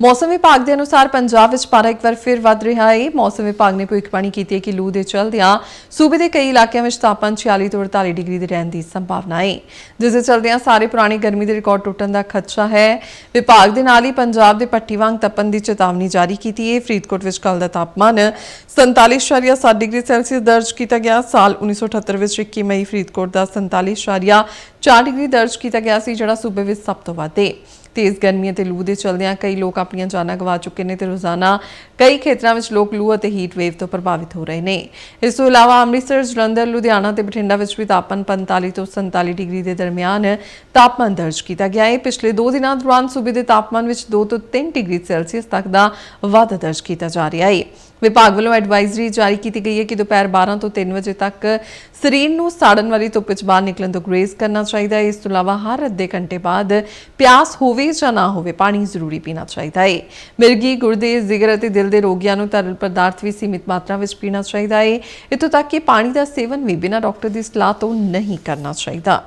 ਮੌਸਮ ਵਿਭਾਗ ਦੇ ਅਨੁਸਾਰ ਪੰਜਾਬ ਵਿੱਚ ਪਾਰਾ ਇੱਕ ਵਾਰ ਫਿਰ ਵੱਧ ਰਿਹਾ ਹੈ ਮੌਸਮ ਵਿਭਾਗ ਨੇ ਭਵਿੱਖਬਾਣੀ ਕੀਤੀ ਹੈ ਕਿ ਲੂ ਦੇ ਚਲਦਿਆਂ ਸੂਬੇ ਦੇ ਕਈ ਇਲਾਕਿਆਂ ਵਿੱਚ ਤਾਪਮਾਨ 46 ਤੋਂ 48 ਡਿਗਰੀ ਦੇ ਰਹਿਣ ਦੀ ਸੰਭਾਵਨਾ ਹੈ ਜਿਸ ਦੇ ਚਲਦਿਆਂ ਸਾਰੇ ਪੁਰਾਣੀ ਗਰਮੀ ਦੇ ਰਿਕਾਰਡ ਟੁੱਟਣ ਦਾ ਖਦਸ਼ਾ ਹੈ। ਵਿਭਾਗ ਦੇ ਨਾਲ ਹੀ ਪੰਜਾਬ ਦੇ ਪੱਟੀ ਵਾਂਗ ਤਪਣ ਦੀ ਚੇਤਾਵਨੀ ਜਾਰੀ ਕੀਤੀ ਹੈ ਫਰੀਦਕੋਟ ਵਿੱਚ ਕੱਲ ਦਾ ਤਾਪਮਾਨ 47.7 ਡਿਗਰੀ ਸੈਲਸੀਅਸ ਦਰਜ ਕੀਤਾ ਗਿਆ। ਸਾਲ 1978 ਵਿੱਚ 21 ਮਈ ਫਰੀਦਕੋਟ ਦਾ 47.4 ਡਿਗਰੀ ਦਰਜ ਕੀਤਾ ਗਿਆ ਸੀ, ਜਿਹੜਾ ਸੂਬੇ ਵਿੱਚ ਸਭ ਤੋਂ ਵੱਧ ਹੈ ਤੇਜ਼ ਗਰਮੀਆਂ ਤੇ ਲੂ ਦੇ ਚਲਦਿਆਂ ਕਈ ਲੋਕ ਆਪਣੀਆਂ ਜਾਨਾਂ ਗਵਾ ਚੁੱਕੇ ਨੇ ਤੇ ਰੋਜ਼ਾਨਾ ਕਈ ਖੇਤਰਾਂ ਵਿੱਚ ਲੋਕ ਲੂ ਅਤੇ ਹੀਟ ਵੇਵ ਤੋਂ ਪ੍ਰਭਾਵਿਤ ਹੋ ਰਹੇ ਨੇ। ਇਸ ਤੋਂ ਇਲਾਵਾ ਅੰਮ੍ਰਿਤਸਰ, ਜਲੰਧਰ, ਲੁਧਿਆਣਾ ਤੇ ਬਠਿੰਡਾ ਵਿੱਚ ਵੀ ਤਾਪਮਾਨ 45 ਤੋਂ 47 ਡਿਗਰੀ ਦੇ ਦਰਮਿਆਨ ਤਾਪਮਾਨ ਦਰਜ ਕੀਤਾ ਗਿਆ। ਹੈ ਪਿਛਲੇ 2 ਦਿਨਾਂ ਦੌਰਾਨ ਸੂਬੇ ਦੇ ਤਾਪਮਾਨ ਵਿੱਚ 2 ਤੋਂ 3 ਡਿਗਰੀ ਸੈਲਸੀਅਸ ਤੱਕ ਦਾ ਵਾਧਾ ਦਰਜ ਕੀਤਾ ਜਾ ਰਿਹਾ ਹੈ। ਵਿਭਾਗ ਵੱਲੋਂ ਐਡਵਾਈਜ਼ਰੀ ਜਾਰੀ ਕੀਤੀ ਗਈ ਹੈ ਕਿ ਦੁਪਹਿਰ 12 ਤੋਂ 3 ਵਜੇ ਤੱਕ ਸਰੀਰ ਨੂੰ ਸਾੜਨ ਵਾਲੀ ਧੁੱਪ ਵਿੱਚ ਬਾਹਰ ਨਿਕਲਣ ਤੋਂ ਗੁਰੇਜ਼ ਕਰਨਾ ਚਾਹੀਦਾ ਹੈ। ਇਸ ਤੋਂ ਇਲਾਵਾ ਹਰ ਅੱਧੇ ਘੰਟੇ ਬਾਅਦ ਪਿਆਸ ਹੋਵੇ ਜਾਂ ਨਾ ਹੋਵੇ, ਪਾਣੀ ਜ਼ਰੂਰੀ ਪੀਣਾ ਚਾਹੀਦਾ ਹੈ ਮਿਰਗੀ, ਗੁਰਦੇ, ਜਿਗਰ ਅਤੇ ਦਿਲ ਦੇ ਰੋਗੀਆਂ ਨੂੰ ਤਰਲ ਪਦਾਰਥ ਵੀ ਸੀਮਿਤ ਮਾਤਰਾ ਵਿੱਚ ਪੀਣਾ ਚਾਹੀਦਾ ਹੈ ਇੱਥੋਂ ਤੱਕ ਕਿ ਪਾਣੀ ਦਾ ਸੇਵਨ ਵੀ ਬਿਨਾਂ ਡਾਕਟਰ ਦੀ ਸਲਾਹ ਤੋਂ ਨਹੀਂ ਕਰਨਾ ਚਾਹੀਦਾ।